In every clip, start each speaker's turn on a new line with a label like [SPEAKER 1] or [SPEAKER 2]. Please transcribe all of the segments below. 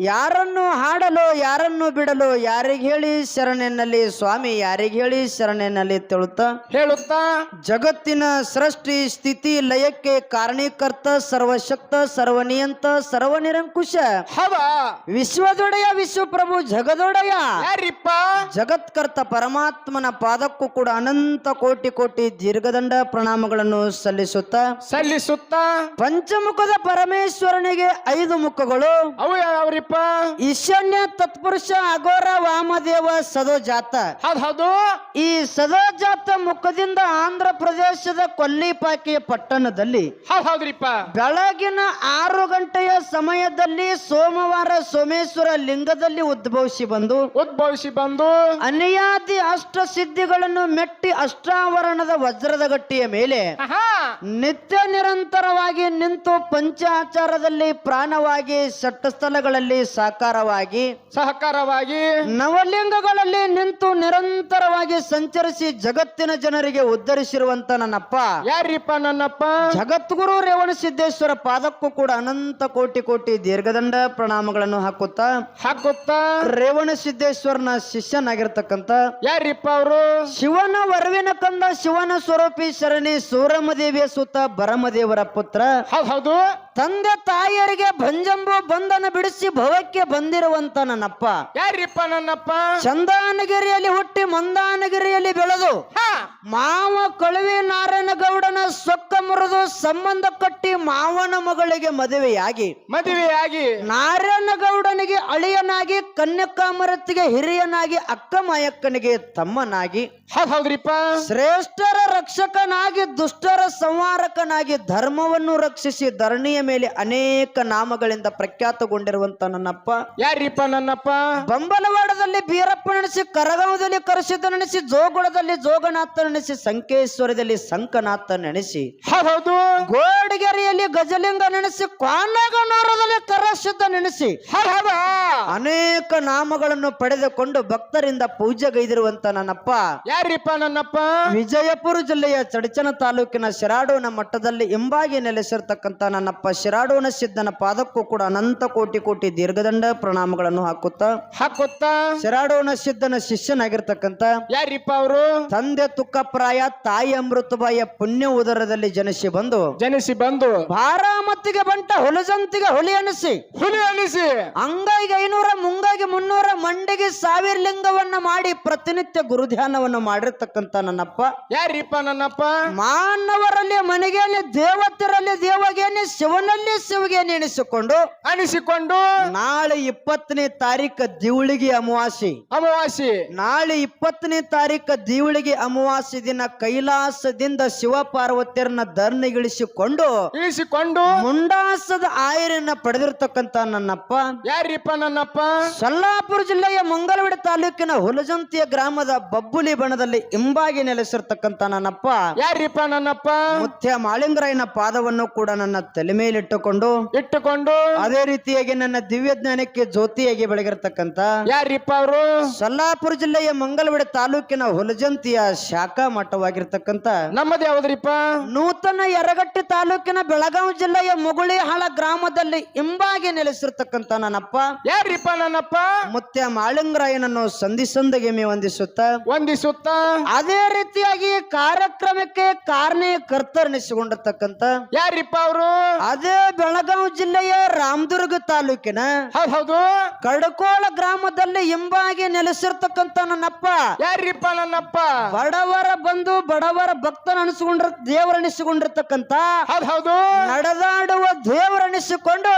[SPEAKER 1] ಯಾರನ್ನು ಹಾಡಲು ಯಾರನ್ನು ಬಿಡಲು ಯಾರಿಗೆ ಹೇಳಿ ಶರಣೆನಲ್ಲಿ ಸ್ವಾಮಿ ಯಾರಿಗೆ ಹೇಳಿ ಶರಣೆನಲ್ಲಿ ತಿಳುತ್ತ?
[SPEAKER 2] ಹೇಳುತ್ತಾ?
[SPEAKER 1] ಜಗತ್ತಿನ ಸೃಷ್ಟಿ ಸ್ಥಿತಿ ಲಯಕ್ಕೆ ಕಾರಣೀಕರ್ತ ಸರ್ವಶಕ್ತ ಸರ್ವನಿಯಂತ ಸರ್ವನಿರಂಕುಶ.
[SPEAKER 2] ಹವ
[SPEAKER 1] ವಿಶ್ವದೊಡೆಯ ವಿಶ್ವಪ್ರಭು ಜಗದೊಡೆಯ.
[SPEAKER 2] ಯಾರಿಪ್ಪ?
[SPEAKER 1] ಜಗತ್ಕರ್ತ ಪರಮಾತ್ಮನ ಪಾದಕ್ಕೂ ಕೂಡ ಅನಂತ ಕೋಟಿ ಕೋಟಿ ದೀರ್ಘದಂಡ ಪ್ರಣಾಮಗಳನ್ನು ಸಲ್ಲಿಸುತ್ತ.
[SPEAKER 2] ಸಲ್ಲಿಸುತ್ತಾ?
[SPEAKER 1] ಪಂಚಮುಖದ ಪರಮೇಶ್ವರನಿಗೆ ಐದು ಮುಖಗಳು.
[SPEAKER 2] ಅವು ಯಾವ್ರಿಪ್ಪ
[SPEAKER 1] ಈಶಾನ್ಯ ತತ್ಪುರುಷ ಅಗೋರ ವಾಮದೇವ ಸದೋಜಾತ
[SPEAKER 2] ಹೌದ್ ಹೌದು.
[SPEAKER 1] ಈ ಸದೋಜಾತ ಮುಖದಿಂದ ಆಂಧ್ರ ಪ್ರದೇಶದ ಕೊಲ್ಲಿಪಾಕಿಯ ಪಟ್ಟಣದಲ್ಲಿ
[SPEAKER 2] ಹೌದ್ ಹೌದ್ರಿಪ್ಪ.
[SPEAKER 1] ಬೆಳಗಿನ ಆರು ಗಂಟೆಯ ಸಮಯದಲ್ಲಿ ಸೋಮವಾರ ಸೋಮೇಶ್ವರ ಲಿಂಗದಲ್ಲಿ ಉದ್ಭವಿಸಿ ಬಂದು
[SPEAKER 2] ಉದ್ಭವಿಸಿ ಬಂದು
[SPEAKER 1] ಅನಿಯಾದಿ ಅಷ್ಟ ಸಿದ್ಧಿಗಳನ್ನು ಮೆಟ್ಟಿ ಅಷ್ಟಾವರಣದ ವಜ್ರದ ಗಟ್ಟಿಯ ಮೇಲೆ
[SPEAKER 2] ಆಹಾ,
[SPEAKER 1] ನಿತ್ಯ ನಿರಂತರವಾಗಿ ನಿಂತು ಪಂಚಾಚಾರದಲ್ಲಿ ಪ್ರಾಣವಾಗಿ ಸ್ಥಳಗಳಲ್ಲಿ ಸಾಕಾರವಾಗಿ
[SPEAKER 2] ಸಹಕಾರವಾಗಿ
[SPEAKER 1] ನವಲಿಂಗಗಳಲ್ಲಿ ನಿಂತು ನಿರಂತರವಾಗಿ ಸಂಚರಿಸಿ ಜಗತ್ತಿನ ಜನರಿಗೆ ಉದ್ಧರಿಸಿರುವಂತ ನನ್ನಪ್ಪ.
[SPEAKER 2] ಯಾರಿಪ್ಪ ನನ್ನಪ್ಪ?
[SPEAKER 1] ಜಗದ್ಗುರು ರೇವಣ ಸಿದ್ದೇಶ್ವರ ಪಾದಕ್ಕೂ ಕೂಡ ಅನಂತ ಕೋಟಿ ಕೋಟಿ ದೀರ್ಘದಂಡ ಪ್ರಣಾಮಗಳನ್ನು ಹಾಕುತ್ತಾ
[SPEAKER 2] ಹಾಕುತ್ತಾ?
[SPEAKER 1] ರೇವಣ ಸಿದ್ದೇಶ್ವರನ ಶಿಷ್ಯನಾಗಿರ್ತಕ್ಕಂತ
[SPEAKER 2] ಯಾರಿಪ್ಪ ಅವರು?
[SPEAKER 1] ಶಿವನ ವರವಿನ ಕಂದ ಶಿವನ ಸ್ವರೂಪಿ ಶರಣಿ ಸೂರಮದೇವಿಯ ಸುತ್ತ ಬರಮದೇವರ ಪುತ್ರ.
[SPEAKER 2] ಹೌದು.
[SPEAKER 1] ತಂದೆ ತಾಯಿಯರಿಗೆ ಭಂಜಂಬು ಬಂಧನ ಬಿಡಿಸಿ ಭವಕ್ಕೆ ಬಂದಿರುವಂತ ನನ್ನಪ್ಪ.
[SPEAKER 2] ಯಾರಿಪ್ಪ ನನ್ನಪ್ಪ?
[SPEAKER 1] ಚಂದಾನಗಿರಿಯಲ್ಲಿ ಹುಟ್ಟಿ ಮಂದಾನಗಿರಿಯಲ್ಲಿ ಬೆಳೆದು ಮಾವ ಕಳುವಿ ನಾರಾಯಣಗೌಡನ ಸೊಕ್ಕ ಮುರಿದು ಸಂಬಂಧ ಕಟ್ಟಿ ಮಾವನ ಮಗಳಿಗೆ ಮದುವೆಯಾಗಿ
[SPEAKER 2] ಮದುವೆಯಾಗಿ.
[SPEAKER 1] ಅಳಿಯನಾಗಿ ಕನ್ಯಕಾಮರತಿಗೆ ಹಿರಿಯನಾಗಿ ಅಕ್ಕ ಮಾಯಕ್ಕನಿಗೆ ತಮ್ಮನಾಗಿ
[SPEAKER 2] ಹೌದ್ ಹೌದ್ರಿಪ್ಪ.
[SPEAKER 1] ಶ್ರೇಷ್ಠರ ರಕ್ಷಕನಾಗಿ ದುಷ್ಟರ ಸಂವಾರಕನಾಗಿ ಧರ್ಮವನ್ನು ರಕ್ಷಿಸಿ ಧರಣಿಯ ಮೇಲೆ ಅನೇಕ ನಾಮಗಳಿಂದ ಪ್ರಖ್ಯಾತಗೊಂಡಿರುವಂತ ನನ್ನಪ್ಪ.
[SPEAKER 2] ಯಾರಿಪ್ಪ ನನ್ನಪ್ಪ?
[SPEAKER 1] ಬಂಬಲವಾಡದಲ್ಲಿ ಬೀರಪ್ಪ ನೆನೆಸಿ ಕರಗಾವದಲ್ಲಿ ಕರಸಿದ್ದ ನೆನೆಸಿ ಜೋಗುಳದಲ್ಲಿ ಜೋಗನಾಥ ನೆನೆಸಿ ಸಂಕೇಶ್ವರದಲ್ಲಿ ಸಂಕನಾಥ ನೆನೆಸಿ
[SPEAKER 2] ಹೌದ್ ಹೌದು.
[SPEAKER 1] ಗೋಡಿಗೆರೆಯಲ್ಲಿ ಗಜಲಿಂಗ ನೆನೆಸಿ ಕ್ವಾನಗನೂರದಲ್ಲಿ ಕರಸಿದ್ದ ನೆನೆಸಿ
[SPEAKER 2] ಹೌದ್ ಹೌದಾ.
[SPEAKER 1] ಅನೇಕ ನಾಮಗಳನ್ನು ಪಡೆದುಕೊಂಡು ಭಕ್ತರಿಂದ ಪೂಜೆಗೈದಿರುವಂತ ನನ್ನಪ್ಪ.
[SPEAKER 2] ಯಾರಿಪ್ಪ ನನ್ನಪ್ಪ?
[SPEAKER 1] ವಿಜಯಪುರ ಜಿಲ್ಲೆಯ ಚಡಚನ ತಾಲೂಕಿನ ಶಿರಾಡೋನ ಮಟ್ಟದಲ್ಲಿ ಹಿಂಬಾಗಿ ನೆಲೆಸಿರ್ತಕ್ಕಂಥ ನನ್ನಪ್ಪ ಶಿರಾಡೋನ ಸಿದ್ದನ ಪಾದಕ್ಕೂ ಕೂಡ ಅನಂತ ಕೋಟಿ ಕೋಟಿ ದೀರ್ಘದಂಡ ಪ್ರಣಾಮಗಳನ್ನು ಹಾಕುತ್ತಾ
[SPEAKER 2] ಹಾಕುತ್ತಾ?
[SPEAKER 1] ಶಿರಾಡೋನ ಸಿದ್ದನ ಶಿಷ್ಯನಾಗಿರ್ತಕ್ಕಂಥ
[SPEAKER 2] ಯಾರಿಪ್ಪ ಅವರು?
[SPEAKER 1] ತಂದೆ ತುಕ್ಕಪ್ರಾಯ ತಾಯಿ ಅಮೃತಬಾಯಿಯ ಪುಣ್ಯ ಉದರದಲ್ಲಿ ಜನಿಸಿ ಬಂದು
[SPEAKER 2] ಜನಿಸಿ ಬಂದು
[SPEAKER 1] ಬಾರಾಮತಿಗೆ ಬಂಟ ಹುಲಜಂತಿಗೆ ಹುಲಿ ಅನಿಸಿ
[SPEAKER 2] ಹುಲಿ ಅನಿಸಿ.
[SPEAKER 1] ಅಂಗೈಗೆ ಐನೂರ ಮುಂಗೈಗೆ ಮುನ್ನೂರ ಮಂಡಿಗೆ ಸಾವಿರ ಲಿಂಗವನ್ನ ಮಾಡಿ ಪ್ರತಿನಿತ್ಯ ಗುರುಧ್ಯಾನವನ್ನು ಮಾಡಿರ್ತಕ್ಕಂತ ನನ್ನಪ್ಪ.
[SPEAKER 2] ಯಾರಿಪ್ಪ ನನ್ನಪ್ಪ?
[SPEAKER 1] ಮಾನವರಲ್ಲಿ ಮನೆಗೆಯಲ್ಲಿ ದೇವತರಲ್ಲಿ ದೇವಗೇನೆ ಶಿವನಲ್ಲಿ ಶಿವಗೇನೆ ನೆನೆಸಿಕೊಂಡು
[SPEAKER 2] ಅನಿಸಿಕೊಂಡು
[SPEAKER 1] ನಾಳೆ ಇಪ್ಪತ್ತನೇ ತಾರೀಕು ದಿವಳಿಗೆ ಅಮಾವಾಸಿ
[SPEAKER 2] ಅಮಾವಾಸಿ
[SPEAKER 1] ನಾಳೆ ಇಪ್ಪತ್ತನೇ ತಾರೀಕು ದಿವಳಿಗೆ ಅಮಾವಾಸಿ ದಿನ ಕೈಲಾಸದಿಂದ ಶಿವ ಪಾರ್ವತಿಯರನ್ನ ಧರ್ನಿಗಿಳಿಸಿಕೊಂಡು
[SPEAKER 2] ಇಳಿಸಿಕೊಂಡು
[SPEAKER 1] ಮುಂಡಾಸದ ಆಯರನ್ನ ಪಡೆದಿರ್ತಕ್ಕಂತ ನನ್ನಪ್ಪ.
[SPEAKER 2] ಯಾರಿಪ್ಪ ನನ್ನಪ್ಪ?
[SPEAKER 1] ಸೊಲ್ಲಾಪುರ ಜಿಲ್ಲೆಯ ಮಂಗಲವಿಡ ತಾಲೂಕಿನ ಹುಲಜಂತಿಯ ಗ್ರಾಮದ ಬಬ್ಬುಲಿ ಬಣದಲ್ಲಿ ಇಂಬಾಗಿ ನೆಲೆಸಿರ್ತಕ್ಕಂಥ ನನ್ನಪ್ಪ.
[SPEAKER 2] ಯಾರಿಪ್ಪ ನನ್ನಪ್ಪ?
[SPEAKER 1] ಮುತ್ಯ ಮಾಳಿಂಗರಾಯನ ಪಾದವನ್ನು ಕೂಡ ನನ್ನ ತಲೆ ಮೇಲಿಟ್ಟುಕೊಂಡು
[SPEAKER 2] ಇಟ್ಟುಕೊಂಡು
[SPEAKER 1] ಅದೇ ರೀತಿಯಾಗಿ ನನ್ನ ದಿವ್ಯ ಜ್ಞಾನಕ್ಕೆ ಜ್ಯೋತಿಯಾಗಿ ಬೆಳಗಿರ್ತಕ್ಕಂತ
[SPEAKER 2] ಯಾರಿಪ್ಪ ಅವರು?
[SPEAKER 1] ಸಲ್ಲಾಪುರ ಜಿಲ್ಲೆಯ ಮಂಗಲವಿಡ ತಾಲೂಕಿನ ಹುಲಜಂತಿಯ ಶಾಖಾ ಮಠವಾಗಿರ್ತಕ್ಕಂತ
[SPEAKER 2] ನಮ್ಮದು ಯಾವ್ದ್ರಿಪ್ಪ
[SPEAKER 1] ನೂತನ ಯರಗಟ್ಟಿ ತಾಲೂಕಿನ ಬೆಳಗಾವಿ ಜಿಲ್ಲೆಯ ಮುಗುಳಿಹಾಳ ಗ್ರಾಮದಲ್ಲಿ ಇಂಬಾಗಿ ನೆಲೆಸಿರ್ತಕ್ಕಂತ ನನ್ನಪ್ಪ.
[SPEAKER 2] ಯಾರಿಪ್ಪ ನನ್ನಪ್ಪ
[SPEAKER 1] ಮುತ್ಯ ಮಾಳಂಗರಾಯನನ್ನು ಸಂಧಿಸಂದಗೆ ಸಂದಗೆಮೆ ವಂದಿಸುತ್ತ
[SPEAKER 2] ವಂದಿಸುತ್ತ?
[SPEAKER 1] ಅದೇ ರೀತಿಯಾಗಿ ಕಾರ್ಯಕ್ರಮಕ್ಕೆ ಕಾರಣ ಕರ್ತರ್ನಿಸಿಕೊಂಡಿರ್ತಕ್ಕಂಥ
[SPEAKER 2] ಯಾರಿಪ್ಪ ಅವರು?
[SPEAKER 1] ಅದೇ ಬೆಳಗಾವಿ ಜಿಲ್ಲೆಯ ರಾಮದುರ್ಗ ತಾಲೂಕಿನ
[SPEAKER 2] ಹೌದ್
[SPEAKER 1] ಕಡಕೋಳ ಗ್ರಾಮದಲ್ಲಿ ಹಿಂಬಾಗಿ ನೆಲೆಸಿರ್ತಕ್ಕಂಥ ನನ್ನಪ್ಪ.
[SPEAKER 2] ಯಾರಿಪ್ಪ ನನ್ನಪ್ಪ?
[SPEAKER 1] ಬಡವರ ಬಂದು ಬಡವರ ಭಕ್ತನ ಅನಿಸಿಕೊಂಡ್ರ ದೇವರನಿಸಿಕೊಂಡಿರ್ತಕ್ಕಂಥ
[SPEAKER 2] ಹೌದ್ ಹೌದು.
[SPEAKER 1] ನಡೆದಾಡುವ ದೇವರನಿಸಿಕೊಂಡು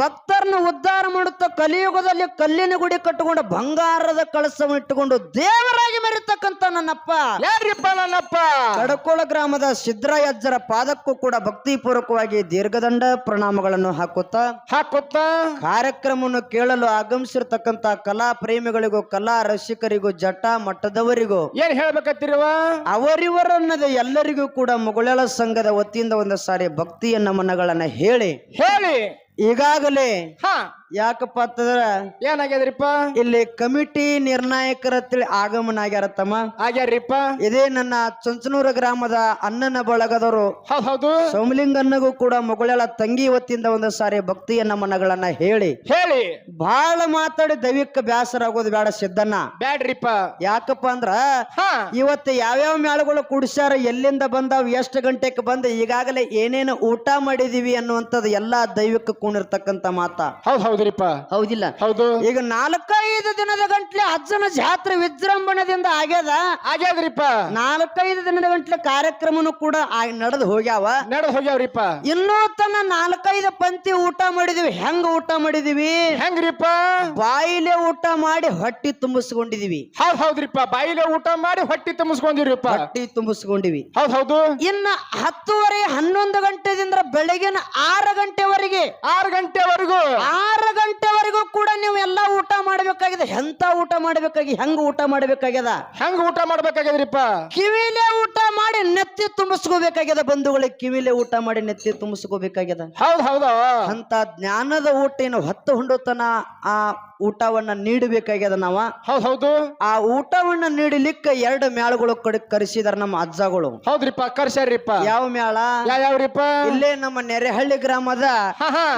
[SPEAKER 1] ಭಕ್ತರನ್ನು ಉದ್ಧಾರ ಮಾಡುತ್ತಾ ಕಲಿಯುಗದಲ್ಲಿ ಕಲ್ಲಿನ ಗುಡಿ ಕಟ್ಟಿಕೊಂಡು ಬಂಗಾರದ ಕಳಸವನ್ನು ಇಟ್ಟುಕೊಂಡು ದೇವರಾಗಿ ಮರಿತಕ್ಕಂತ ನನ್ನಪ್ಪ.
[SPEAKER 2] ಯಾರಿಪ್ಪ ನನ್ನಪ್ಪ
[SPEAKER 1] ಕಡಕೋಳ ಗ್ರಾಮದ ಸಿದ್ದರಾಯಜ್ಜರ ಪಾದಕ್ಕೂ ಕೂಡ ಭಕ್ತಿಪೂರ್ವಕವಾಗಿ ದೀರ್ಘದಂಡ ಪ್ರಣಾಮಗಳನ್ನು ಹಾಕುತ್ತಾ
[SPEAKER 2] ಹಾಕುತ್ತ.
[SPEAKER 1] ಕಾರ್ಯಕ್ರಮವನ್ನು ಕೇಳಲು ಆಗಮಿಸಿರ್ತಕ್ಕಂತ ಕಲಾ ಪ್ರೇಮಿಗಳಿಗೂ ಕಲಾ ರಸಿಕರಿಗೂ ಜಟ ಮಟ್ಟದವರಿಗೂ
[SPEAKER 2] ಏನ್ ಹೇಳ್ಬೇಕತ್ತಿರುವ?
[SPEAKER 1] ಅವರಿವರನ್ನದ ಎಲ್ಲರಿಗೂ ಕೂಡ ಮುಗುಳೆಳ ಸಂಘದ ವತಿಯಿಂದ ಒಂದು ಸಾರಿ ಭಕ್ತಿಯ ನಮನಗಳನ್ನ ಹೇಳಿ.
[SPEAKER 2] ಹೇಳಿ.
[SPEAKER 1] ಈಗಾಗಲೇ
[SPEAKER 2] ಹಾ.
[SPEAKER 1] ಯಾಕಪ್ಪ ಅಂತಂದ್ರ
[SPEAKER 2] ಏನಾಗ್ಯದ್ರಿಪ್ಪ?
[SPEAKER 1] ಇಲ್ಲಿ ಕಮಿಟಿ ನಿರ್ಣಾಯಕರ ತಿಳಿ ಆಗಮನ ಆಗ್ಯಾರ ತಮ್ಮ.
[SPEAKER 2] ಆಗ್ಯಾರ್ರಿಪ್ಪ?
[SPEAKER 1] ಇದೇ ನನ್ನ ಚುಂಚನೂರ ಗ್ರಾಮದ ಅಣ್ಣನ ಬಳಗದವರು.
[SPEAKER 2] ಹೌದ್ ಹೌದು.
[SPEAKER 1] ಸೋಮಲಿಂಗನ್ನಗೂ ಕೂಡ ಮಗಳ ತಂಗಿ ಇವತ್ತಿಂದ ಒಂದು ಸಾರಿ ಭಕ್ತಿಯ ನಮನಗಳನ್ನ ಹೇಳಿ.
[SPEAKER 2] ಹೇಳಿ.
[SPEAKER 1] ಬಹಳ ಮಾತಾಡಿ ದೈವಿಕ ಬ್ಯಾಸರ ಆಗೋದು ಬೇಡ ಸಿದ್ದನ್ನ
[SPEAKER 2] ಬ್ಯಾಡ್ರಿಪ್ಪ.
[SPEAKER 1] ಯಾಕಪ್ಪ ಅಂದ್ರ
[SPEAKER 2] ಹಾ.
[SPEAKER 1] ಇವತ್ತು ಯಾವ್ಯಾವ ಮೇಳಗಳು ಕುಡಿಸ್ಯಾರ ಎಲ್ಲಿಂದ ಬಂದಾವ್ ಎಷ್ಟು ಗಂಟೆಗೆ ಬಂದ ಈಗಾಗಲೇ ಏನೇನು ಊಟ ಮಾಡಿದೀವಿ ಅನ್ನುವಂಥದ್ದು ಎಲ್ಲಾ ದೈವಿಕ ಕೂಣಿರ್ತಕ್ಕಂಥ ಮಾತ.
[SPEAKER 2] ಹೌದ್ ಹೌದ್ರಿಪ್ಪ.
[SPEAKER 1] ಹೌದಿಲ್ಲ.
[SPEAKER 2] ಹೌದು.
[SPEAKER 1] ಈಗ ನಾಲ್ಕೈದು ದಿನದ ಗಂಟ್ಲೆ ಅಜ್ಜನ ಜಾತ್ರೆ ವಿಜೃಂಭಣದಿಂದ ಆಗ್ಯದ.
[SPEAKER 2] ಆಗ್ಯಾದ್ರಿಪ್ಪ
[SPEAKER 1] ನಾಲ್ಕೈದು ದಿನದ ಗಂಟ್ಲೆ ಕಾರ್ಯಕ್ರಮನು ಕೂಡ ನಡೆದು ಹೋಗ್ಯಾವ.
[SPEAKER 2] ನಡೆದು ಹೋಗ್ಯಾವ್ರಿಪ್ಪ.
[SPEAKER 1] ಇನ್ನೂ ತನ್ನ ನಾಲ್ಕೈದು ಪಂಕ್ತಿ ಊಟ ಮಾಡಿದಿವಿ. ಹೆಂಗ ಊಟ ಮಾಡಿದಿವಿ?
[SPEAKER 2] ಹೆಂಗ್ರಿಪ್ಪ?
[SPEAKER 1] ಬಾಯಿಲೆ ಊಟ ಮಾಡಿ ಹೊಟ್ಟಿ ತುಂಬಿಸ್ಕೊಂಡಿದೀವಿ.
[SPEAKER 2] ಹೌದ್ ಹೌದ್ರಿಪ್ಪ. ಬಾಯಿಲೆ ಊಟ ಮಾಡಿ ಹೊಟ್ಟಿ ತುಂಬಿಸ್ಕೊಂಡಿರಿಪ್ಪ
[SPEAKER 1] ಹೊಟ್ಟಿ ತುಂಬಿಸ್ಕೊಂಡಿವಿ.
[SPEAKER 2] ಹೌದ್ ಹೌದು.
[SPEAKER 1] ಇನ್ನ ಹತ್ತುವರೆ ಹನ್ನೊಂದು ಗಂಟೆದಿಂದ ಬೆಳಗಿನ ಆರು ಗಂಟೆವರೆಗೆ
[SPEAKER 2] ಆರು ಗಂಟೆವರೆಗೂ.
[SPEAKER 1] ಆರು ಗಂಟೆವರೆಗೂ ಕೂಡ ನೀವು ಎಲ್ಲಾ ಊಟ ಮಾಡಬೇಕಾಗಿದೆ. ಎಂತ ಊಟ ಮಾಡ್ಬೇಕಾಗಿ ಹೆಂಗ್ ಊಟ ಮಾಡಬೇಕಾಗ್ಯದ?
[SPEAKER 2] ಹೆಂಗ್ ಊಟ ಮಾಡ್ಬೇಕಾಗ್ಯದ್ರಿಪ್ಪ
[SPEAKER 1] ಕಿವಿಲೆ ಊಟ ಮಾಡಿ ನೆತ್ತಿ ತುಂಬಿಸ್ಕೋಬೇಕಾಗ್ಯದ ಬಂಧುಗಳಿಗೆ ಕಿವಿಲೆ ಊಟ ಮಾಡಿ ನೆತ್ತಿ ತುಂಬಿಸ್ಕೋಬೇಕಾಗ್ಯದ?
[SPEAKER 2] ಹೌದ್ ಹೌದು.
[SPEAKER 1] ಅಂತ ಜ್ಞಾನದ ಊಟ ಏನು ಹೊತ್ತು ಹೊಂಡುತನ ಆ ಊಟವನ್ನ ನೀಡಬೇಕಾಗ್ಯದ ನಾವ?
[SPEAKER 2] ಹೌದ್ ಹೌದು.
[SPEAKER 1] ಆ ಊಟವನ್ನ ನೀಡಲಿಕ್ಕೆ ಎರಡು ಮ್ಯಾಳಗಳು ಕಡೆ ಕರೆಸಿದಾರ ನಮ್ಮ ಅಜ್ಜಗಳು.
[SPEAKER 2] ಹೌದ್ರಿಪ್ಪ ಕರ್ಸ್ಯಾರ್ರಿಪ್ಪ
[SPEAKER 1] ಯಾವ ಮ್ಯಾಳ?
[SPEAKER 2] ಯಾವ ಯಾವ್ರಿಪ್ಪ?
[SPEAKER 1] ಇಲ್ಲೇ ನಮ್ಮ ನೆರೆಹಳ್ಳಿ ಗ್ರಾಮದ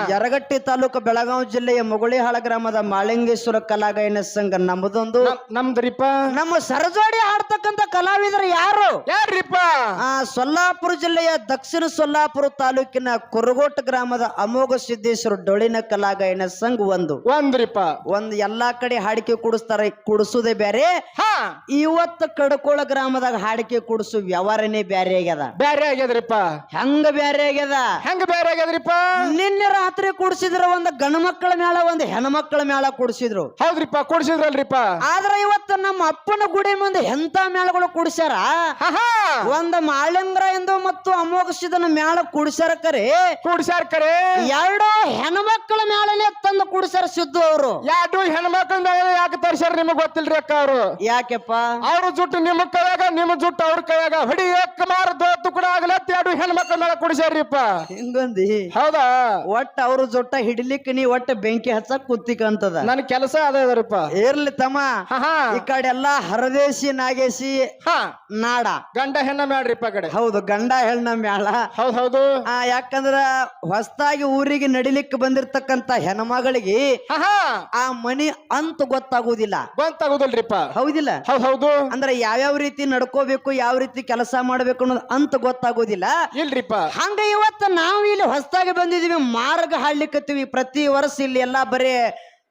[SPEAKER 1] ಯರಗಟ್ಟಿ ತಾಲೂಕು ಬೆಳಗಾವಿ ಜಿಲ್ಲೆಯ ಮುಗುಳಿಹಾಳ ಗ್ರಾಮದ ಮಾಳಿಂಗೇಶ್ವರ ಕಲಾಗಾಯನ ಸಂಘ ನಮ್ದೊಂದು
[SPEAKER 2] ನಮ್- ನಮ್ದ್ರಿಪ್ಪ.
[SPEAKER 1] ನಮ್ಮ ಸರಜೋಡಿ ಹಾಡ್ತಕ್ಕಂತ ಕಲಾವಿದರು ಯಾರು?
[SPEAKER 2] ಯಾರ್ರಿಪ್ಪ?
[SPEAKER 1] ಆ ಸೊಲ್ಲಾಪುರ ಜಿಲ್ಲೆಯ ದಕ್ಷಿಣ ಸೊಲ್ಲಾಪುರ ತಾಲೂಕಿನ ಕುರುಗೋಟ ಗ್ರಾಮದ ಅಮೋಘ ಸಿದ್ದೇಶ್ವರ ಡೊಳಿನ ಕಲಾಗಾಯನ ಸಂಘ ಒಂದು.
[SPEAKER 2] ಒಂದ್ರಿಪ್ಪ.
[SPEAKER 1] ಒಂದ್ ಎಲ್ಲಾ ಕಡೆ ಹಾಡಿಕೆ ಕುಡಿಸ್ತಾರ ಕುಡಿಸೋದೇ ಬೇರೆ
[SPEAKER 2] ಹಾ.
[SPEAKER 1] ಇವತ್ತು ಕಡಕೋಳ ಗ್ರಾಮದಾಗ ಹಾಡಿಕೆ ಕುಡಿಸು ವ್ಯವಹಾರನೇ ಬ್ಯಾರೆ ಆಗ್ಯದ.
[SPEAKER 2] ಬ್ಯಾರೆ ಆಗ್ಯದ್ರಿಪ್ಪ.
[SPEAKER 1] ಹೆಂಗ ಬ್ಯಾರೆ ಆಗ್ಯದ?
[SPEAKER 2] ಹೆಂಗ ಬ್ಯಾರೆ ಆಗ್ಯದ್ರಿಪ್ಪ?
[SPEAKER 1] ನಿನ್ನೆ ರಾತ್ರಿ ಕುಡಿಸಿದ್ರ ಒಂದ್ ಗಣಮಕ್ಕಳ ಮಕ್ಕಳ ಮೇಳ ಒಂದ್ ಹೆಣ್ಮಕ್ಳ ಮೇಳ ಕುಡಿಸಿದ್ರು.
[SPEAKER 2] ಹೌದ್ರಿಪ್ಪ ಕುಡಿಸಿದ್ರಲ್ರಿಪ್ಪ.
[SPEAKER 1] ಆದ್ರ ಇವತ್ತು ನಮ್ಮ ಅಪ್ಪನ ಗುಡಿ ಮುಂದೆ ಎಂತ ಮೇಳಗಳು ಕುಡಿಸ್ಯಾರ? ಒಂದ್ ಮಾಳಿಂಗ್ರ ಎಂದು ಮತ್ತು ಅಮೋಘಸಿದನ ಮೇಳ ಕುಡಿಸ್ಯಾರ ಕರೆ.
[SPEAKER 2] ಕುಡಿಸ್ಯಾರ ಕರೆ.
[SPEAKER 1] ಎರಡು ಹೆಣ್ಮಕ್ಳ ಮೇಳನೇ ತಂದು ಕುಡಿಸ್ಯಾರ ಸಿದ್ದು ಅವರು.
[SPEAKER 2] ಯಾರು ಹೆಣ್ಮಕ್ಳ ಮೇಲೆ ಯಾಕೆ ತರ್ಸ್ಯಾರ ನಿಮಗ್ ಗೊತ್ತಿಲ್ರಿ ಅಕ್ಕ ಅವ್ರು?
[SPEAKER 1] ಯಾಕೆಪ್ಪ?
[SPEAKER 2] ಅವ್ರ ಜುಟ್ಟು ನಿಮ್ಮ ಕೈಯಾಗ ನಿಮ್ಮ ಜುಟ್ಟು ಅವ್ರ ಕೈಯಾಗ. ಹೊಡಿ ಕುಮಾರ್ ದೋತು ಕೂಡ ಆಗ್ಲತ್ತಿ ಎರಡು ಹೆಣ್ಮಕ್ಳ ಮೇಲೆ ಕುಡಿಸ್ಯಾರ್ರಿಪ್ಪ
[SPEAKER 1] ಹಿಂಗಂದಿ?
[SPEAKER 2] ಹೌದಾ?
[SPEAKER 1] ಒಟ್ಟ ಅವ್ರ ಜೊಟ್ಟ ಹಿಡಿಲಿಕ್ಕೆ ನೀ ಒಟ್ಟ ಬೆಂಕಿ ಹಚ್ಚಕ್ ಕುತ್ತಿಕಂತದ
[SPEAKER 2] ನನ್ ಕೆಲಸ ಅದೇ ಅದರಪ್ಪ.
[SPEAKER 1] ಇರ್ಲಿ ತಮ್ಮ.
[SPEAKER 2] ಹಾ ಹಾ.
[SPEAKER 1] ಈ ಕಡೆ ಎಲ್ಲಾ ಹರದೇಶಿ ನಾಗೇಶಿ
[SPEAKER 2] ಹಾ.
[SPEAKER 1] ನಾಡ.
[SPEAKER 2] ಗಂಡ ಹೆಣ್ಣ ಮಾಡ್ರಿಪ್ಪ ಆ ಕಡೆ.
[SPEAKER 1] ಹೌದು ಗಂಡ ಹೆಣ್ಣ ಮೇಳ
[SPEAKER 2] ಹೌದ್ ಹೌದು.
[SPEAKER 1] ಆ ಯಾಕಂದ್ರ ಹೊಸದಾಗಿ ಊರಿಗೆ ನಡಿಲಿಕ್ಕೆ ಬಂದಿರ್ತಕ್ಕಂತ ಹೆಣ್ಮಗಳಿಗೆ
[SPEAKER 2] ಹಾ ಹಾ.
[SPEAKER 1] ಆ ಮನಿ ಅಂತ ಗೊತ್ತಾಗುವುದಿಲ್ಲ.
[SPEAKER 2] ಗೊತ್ತಾಗುದಿಲ್ರಿಪ್ಪ
[SPEAKER 1] ಹೌದಿಲ್ಲ?
[SPEAKER 2] ಹೌದ್ ಹೌದು.
[SPEAKER 1] ಅಂದ್ರೆ ಯಾವ್ಯಾವ ರೀತಿ ನಡ್ಕೋಬೇಕು ಯಾವ ರೀತಿ ಕೆಲಸ ಮಾಡ್ಬೇಕು ಅನ್ನೋದು ಅಂತ ಗೊತ್ತಾಗೋದಿಲ್ಲ
[SPEAKER 2] ಇಲ್ರಿಪ್ಪ.
[SPEAKER 1] ಹಂಗ ಇವತ್ತು ನಾವು ಇಲ್ಲಿ ಹೊಸದಾಗಿ ಬಂದಿದೀವಿ ಮಾರ್ಗ ಹಾಡ್ಲಿಕ್ಕತ್ತೀವಿ ಪ್ರತಿ ವರ್ಷ ಇಲ್ಲಿ ಎಲ್ಲಾ ಬರೀ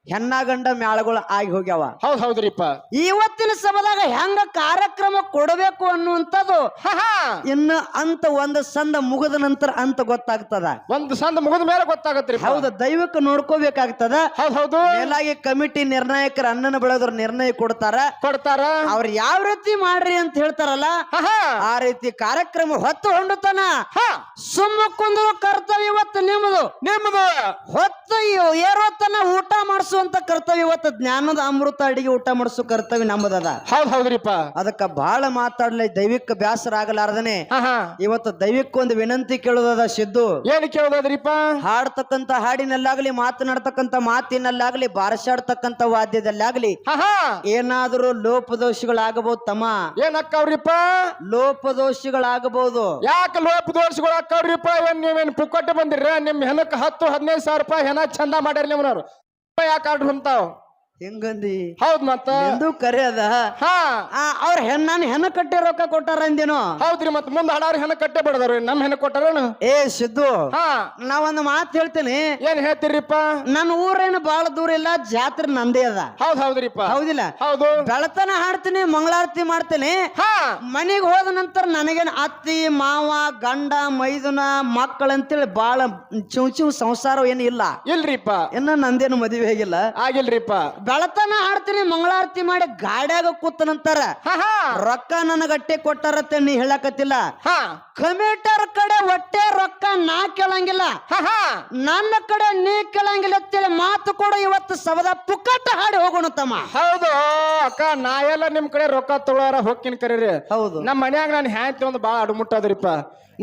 [SPEAKER 1] ಹೆಣ್ಣ ಗಂಡ ಮ್ಯಾಳಗಳು ಆಗಿ ಹೋಗ್ಯಾವ.
[SPEAKER 2] ಹೌದ್ ಹೌದ್ರಿಪ್ಪ.
[SPEAKER 1] ಇವತ್ತಿನ ಸಭದಾಗ ಹೆಂಗ ಕಾರ್ಯಕ್ರಮ ಕೊಡಬೇಕು ಅನ್ನುವಂಥದ್ದು ಇನ್ನು ಅಂತ ಒಂದ್ ಸಂದ ಮುಗಿದ ನಂತರ ಅಂತ ಗೊತ್ತಾಗ್ತದ.
[SPEAKER 2] ಒಂದ್ ಸಂದ ಮುಗಿದ ಮೇಲೆ ಗೊತ್ತಾಗತ್ರಿ
[SPEAKER 1] ಹೌದು ದೈವಕ್ಕೆ ನೋಡ್ಕೋಬೇಕಾಗ್ತದ.
[SPEAKER 2] ಹೌದ್ ಹೌದು.
[SPEAKER 1] ಮೇಲಾಗಿ ಕಮಿಟಿ ನಿರ್ಣಾಯಕರ ಅಣ್ಣನ ಬೆಳೆದ್ರ ನಿರ್ಣಯ ಕೊಡ್ತಾರ.
[SPEAKER 2] ಕೊಡ್ತಾರ.
[SPEAKER 1] ಅವ್ರ ಯಾವ ರೀತಿ ಮಾಡ್ರಿ ಅಂತ ಹೇಳ್ತಾರಲ್ಲ ಆ ರೀತಿ ಕಾರ್ಯಕ್ರಮ ಹೊತ್ತು ಹೊಂಡತನ
[SPEAKER 2] ಹಾ.
[SPEAKER 1] ಸುಮ್ಮ ಕುಂದ್ರು ಕರ್ತವ್ಯ ಇವತ್ತು ನಿಮ್ಮದು.
[SPEAKER 2] ನಿಮ್ಮದು.
[SPEAKER 1] ಹೊತ್ತು ಏರೋತನ ಊಟ ಮಾಡಿಸುವಂತ ಕರ್ತವ್ಯ ಇವತ್ತು ಜ್ಞಾನದ ಅಮೃತ ಅಡಿಗೆ ಊಟ ಮಾಡಿಸೋ ಕರ್ತವ್ಯ ನಮ್ಮದದ.
[SPEAKER 2] ಹೌದ್ ಹೌದ್ರಿಪ್ಪ.
[SPEAKER 1] ಅದಕ್ಕ ಬಹಳ ಮಾತಾಡ್ಲಿ ದೈವಿಕ ಬ್ಯಾಸರ ಆಗಲಾರ್ದನೆ ಇವತ್ತು ದೈವಿಕ ಒಂದು ವಿನಂತಿ ಕೇಳೋದದ ಸಿದ್ದು.
[SPEAKER 2] ಏನ್ ಕೇಳೋದ್ರಿಪ್ಪ
[SPEAKER 1] ಹಾಡ್ತಕ್ಕಂತ ಹಾಡಿನಲ್ಲಾಗ್ಲಿ ಮಾತನಾಡ್ತಕ್ಕಂತ ಮಾತಿನಲ್ಲಾಗ್ಲಿ ಬಾರಸಾಡ್ತಕ್ಕಂತ ವಾದ್ಯದಲ್ಲಾಗ್ಲಿ ಏನಾದ್ರೂ ಲೋಪದೋಷಗಳಾಗಬಹುದು ತಮ್ಮ.
[SPEAKER 2] ಏನಕ್ಕವ್ರಿಪ್ಪ
[SPEAKER 1] ಲೋಪದೋಷಗಳಾಗಬಹುದು.
[SPEAKER 2] ಯಾಕೆ ಲೋಪದೋಷಗಳು ಅಕ್ಕವ್ರಿಪ್ಪ ಏನ್ ನೀವೇನ್ ಪುಕ್ಕಟ್ಟೆ ಬಂದಿರ್ರ? ನಿಮ್ ಹೆಣಕ್ ಹತ್ತು ಹದಿನೈದು ಸಾವಿರ ರೂಪಾಯಿ ಹೆಣ ಚಂದ ಮಾಡ್ಯಾರ పై ఆ కార్డు పంపుతావు
[SPEAKER 1] ಹೆಂಗಂದಿ?
[SPEAKER 2] ಹೌದ್ ಮತ್ತ?
[SPEAKER 1] ಎಂದು ಕರೆ ಅದ
[SPEAKER 2] ಹಾ
[SPEAKER 1] ಅವ್ರ ಹೆಣ್ಣ ಹೆಣ ಕಟ್ಟೆ ರೊಕ್ಕ ಕೊಟ್ಟಾರ ಅಂದೇನು?
[SPEAKER 2] ಹೌದ್ರಿ ಮತ್ ಮುಂದ ಹಡಾರ ಹೆಣ ಕಟ್ಟೆ ಬಿಡದವ್ರಿ. ನಮ್ ಹೆಣ ಕೊಟ್ಟಾರೇನು?
[SPEAKER 1] ಏ ಸಿದ್ದು.
[SPEAKER 2] ಹಾ.
[SPEAKER 1] ನಾವೊಂದು ಮಾತು ಹೇಳ್ತೇನೆ.
[SPEAKER 2] ಏನ್ ಹೇಳ್ತೀರಿಪ್ಪ?
[SPEAKER 1] ನನ್ನ ಊರೇನು ಬಾಳ ದೂರ ಇಲ್ಲ ಜಾತ್ರೆ ನಂದೇ ಅದ.
[SPEAKER 2] ಹೌದ್ ಹೌದ್ರಿಪ್ಪ.
[SPEAKER 1] ಹೌದಿಲ್ಲ?
[SPEAKER 2] ಹೌದು.
[SPEAKER 1] ಬೆಳತನ ಹಾಡ್ತೀನಿ ಮಂಗಳಾರತಿ ಮಾಡ್ತೀನಿ.
[SPEAKER 2] ಹಾ.
[SPEAKER 1] ಮನೆಗೆ ಹೋದ ನಂತರ ನನಗೇನು ಅತ್ತಿ ಮಾವ ಗಂಡ ಮೈದುನ ಮಕ್ಕಳಂತೇಳಿ ಬಾಳ ಚಿವ್ ಚಿವ್ ಸಂಸಾರ ಏನು ಇಲ್ಲ.
[SPEAKER 2] ಇಲ್ರಿಪ್ಪ.
[SPEAKER 1] ಇನ್ನ ನಂದೇನು ಮದುವೆ ಆಗಿಲ್ಲ.
[SPEAKER 2] ಆಗಿಲ್ರಿಪ್ಪ.
[SPEAKER 1] ಬೆಳತನ ಹಾಡ್ತೀನಿ ಮಂಗಳಾರತಿ ಮಾಡಿ ಗಾಡ್ಯಾಗ ಕೂತ ನಂತರ
[SPEAKER 2] ಹಾ ಹಾ.
[SPEAKER 1] ರೊಕ್ಕ ನನಗಟ್ಟೆ ಕೊಟ್ಟಾರತ್ತೆ ನೀ ಹೇಳಕತ್ತಿಲ್ಲ.
[SPEAKER 2] ಹಾ.
[SPEAKER 1] ಕಮಿಟರ್ ಕಡೆ ಒಟ್ಟೆ ರೊಕ್ಕ ನಾ ಕೇಳಂಗಿಲ್ಲ. ನನ್ನ ಕಡೆ ನೀ ಕೇಳಂಗಿಲ್ಲ ಅಂತೇಳಿ ಮಾತು ಕೂಡ ಇವತ್ತು ಸವದ ಪುಕ್ಕಟ್ಟ ಹಾಡಿ. ಹೋಗೋಣ ತಮ್ಮ.
[SPEAKER 2] ಹೌದು ಅಕ್ಕ ನಾ ಎಲ್ಲ ನಿಮ್ ಕಡೆ ರೊಕ್ಕ ತೊಗೊಳಾರ ಹೊಕ್ಕಿನ ಕರೀರಿ.
[SPEAKER 1] ಹೌದು.
[SPEAKER 2] ನಮ್ಮ ಮನ್ಯಾಗ ನಾನು ಹ್ಯಾಂತಿ ಒಂದು ಬಾಳ ಅಡುಮುಟ್ಟದ್ರಿಪ್ಪ.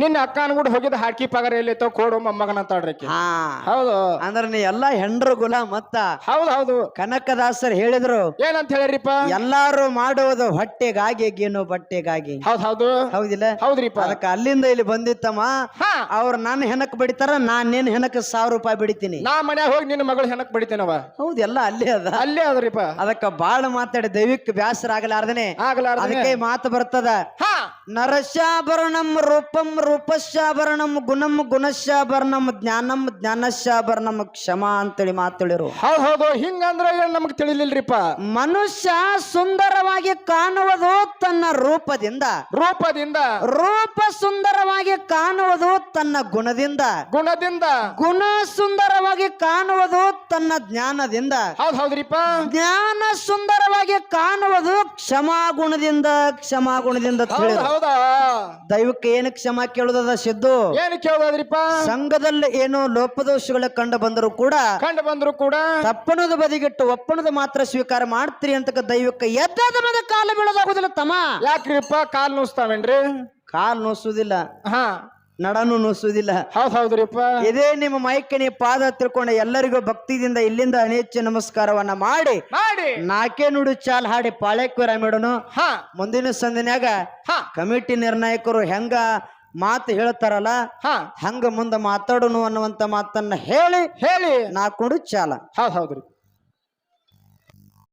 [SPEAKER 2] ನಿನ್ನ ಅಕ್ಕನ ಕೂಡ ಹೋಗಿದ್ ಹಾಕಿ ಪಗಾರ ಎಲ್ಲಿತ್ತೋ ಕೊಡು ಮೊಮ್ಮಗನ ತಾಡ್ರಿಕೆ.
[SPEAKER 1] ಹಾ.
[SPEAKER 2] ಹೌದು.
[SPEAKER 1] ಅಂದ್ರ ನೀ ಎಲ್ಲಾ ಹೆಂಡ್ರು ಗುಲ ಮತ್ತ?
[SPEAKER 2] ಹೌದು ಹೌದು.
[SPEAKER 1] ಕನಕದಾಸರು ಹೇಳಿದ್ರು
[SPEAKER 2] ಏನಂತ ಹೇಳಿರಿಪ್ಪ?
[SPEAKER 1] ಎಲ್ಲಾರು ಮಾಡುವುದು ಹೊಟ್ಟೆಗಾಗಿ ಗೇನು ಬಟ್ಟೆಗಾಗಿ.
[SPEAKER 2] ಹೌದ್ ಹೌದು.
[SPEAKER 1] ಹೌದಿಲ್ಲ?
[SPEAKER 2] ಹೌದ್ರಿಪ್ಪ.
[SPEAKER 1] ಅದಕ್ಕ ಅಲ್ಲಿಂದ ಇಲ್ಲಿ ಬಂದಿತ್ತಮ್ಮ
[SPEAKER 2] ಹಾ.
[SPEAKER 1] ಅವ್ರ ನನ್ನ ಹೆಣಕ್ ಬಡಿತಾರ ನಾನ್ ನಿನ್ ಹೆಣಕ್ ಸಾವಿರ ರೂಪಾಯಿ ಬಿಡಿತೀನಿ.
[SPEAKER 2] ನಾ ಮನ್ಯಾಗ ಹೋಗಿ ನಿನ್ನ ಮಗಳು ಹೆಣಕ್ ಬಡಿತೇನವ?
[SPEAKER 1] ಹೌದು ಎಲ್ಲ ಅಲ್ಲೇ ಅದ.
[SPEAKER 2] ಅಲ್ಲೇ ಅದ್ರಿಪ್ಪ
[SPEAKER 1] ಅದಕ್ಕ ಬಾಳ ಮಾತಾಡಿ ದೈವಿಕ ಬ್ಯಾಸರ ಆಗಲಾರ್ದನೆ
[SPEAKER 2] ಆಗ್ಲಾರ್ದನೆ.
[SPEAKER 1] ಅದಕ್ಕೆ ಮಾತು ಬರ್ತದ.
[SPEAKER 2] ಹಾ.
[SPEAKER 1] ನರಶಾಭರಣಂ ರೂಪಂ ರೂಪಶಾಭರಣಂ ಗುಣಂ ಗುಣಶಾಭರಣಂ ಜ್ಞಾನಂ ಜ್ಞಾನಶಾಭರಣಂ ಕ್ಷಮ ಅಂತೇಳಿ ಮಾತಾಡಿರು.
[SPEAKER 2] ಹೌದು ಹೌದು ಹಿಂಗಂದ್ರೆ ಏನ್ ನಮಗ್ ತಿಳಿಲಿಲ್ರಿಪ್ಪ?
[SPEAKER 1] ಮನುಷ್ಯ ಸುಂದರವಾಗಿ ಕಾಣುವುದು ತನ್ನ ರೂಪದಿಂದ.
[SPEAKER 2] ರೂಪದಿಂದ.
[SPEAKER 1] ರೂಪ ಸುಂದರವಾಗಿ ಕಾಣುವುದು ತನ್ನ ಗುಣದಿಂದ.
[SPEAKER 2] ಗುಣದಿಂದ.
[SPEAKER 1] ಗುಣ ಸುಂದರವಾಗಿ ಕಾಣುವುದು ತನ್ನ ಜ್ಞಾನದಿಂದ.
[SPEAKER 2] ಹೌದು ಹೌದ್ರಿಪ್ಪ.
[SPEAKER 1] ಜ್ಞಾನ ಸುಂದರವಾಗಿ ಕಾಣುವುದು ಕ್ಷಮಾ ಗುಣದಿಂದ ಕ್ಷಮಾ ಗುಣದಿಂದ ಅಂತ
[SPEAKER 2] ಹೌದ್?
[SPEAKER 1] ದೈವಕ್ಕೆ ಏನು ಕ್ಷಮಾ ಕೇಳುದದ ಸಿದ್ದು?
[SPEAKER 2] ಏನು ಕೇಳೋದ್ರಿಪ್ಪ
[SPEAKER 1] ಸಂಘದಲ್ಲಿ ಏನೋ ಲೋಪದೋಷಗಳ ಕಂಡು ಬಂದರೂ ಕೂಡ
[SPEAKER 2] ಕಂಡು ಬಂದ್ರು ಕೂಡ
[SPEAKER 1] ತಪ್ಪಣದ ಬದಿಗಿಟ್ಟು ಒಪ್ಪನದ ಮಾತ್ರ ಸ್ವೀಕಾರ ಮಾಡ್ತೀರಿ ಅಂತ ದೈವಕ್ಕೆ ಎದ್ದಾದ ಮೇಲೆ ಕಾಲ ಬೀಳೋದಾಗುದಿಲ್ಲ ತಮ್ಮ.
[SPEAKER 2] ಯಾಕ್ರಿಪ್ಪ ಕಾಲ್ ನೋಸ್ತಾವೇನ್ರಿ?
[SPEAKER 1] ಕಾಲ್ ನೋಸುದಿಲ್ಲ
[SPEAKER 2] ಹಾ.
[SPEAKER 1] ನಡನು ನುಸುದಿಲ್ಲ
[SPEAKER 2] ಹೌದ್ ಹೌದ್ರಿಪ್ಪ.
[SPEAKER 1] ಇದೇ ನಿಮ್ಮ ಮೈಕನಿ ಪಾದ ತಿಳ್ಕೊಂಡ ಎಲ್ಲರಿಗೂ ಭಕ್ತಿದಿಂದ ಇಲ್ಲಿಂದ ಅನೇಚ್ಛ ನಮಸ್ಕಾರವನ್ನ ಮಾಡಿ
[SPEAKER 2] ಮಾಡಿ.
[SPEAKER 1] ನಾಕೆ ನುಡಿ ಚಾಲ್ ಹಾಡಿ ಪಾಳ್ಯಕ್ಕೆ ರಾಮೇಡನು
[SPEAKER 2] ಹಾ.
[SPEAKER 1] ಮುಂದಿನ ಸಂದಿನ್ಯಾಗ
[SPEAKER 2] ಹಾ.
[SPEAKER 1] ಕಮಿಟಿ ನಿರ್ಣಾಯಕರು ಹೆಂಗ ಮಾತು ಹೇಳ್ತಾರಲ್ಲ
[SPEAKER 2] ಹಾ.
[SPEAKER 1] ಹಂಗ ಮುಂದೆ ಮಾತಾಡೋನು ಅನ್ನುವಂತ ಮಾತನ್ನ ಹೇಳಿ
[SPEAKER 2] ಹೇಳಿ.
[SPEAKER 1] ನಾಕೊಂಡು ಚಾಲ.
[SPEAKER 2] ಹೌದ್ ಹೌದ್ರಿ.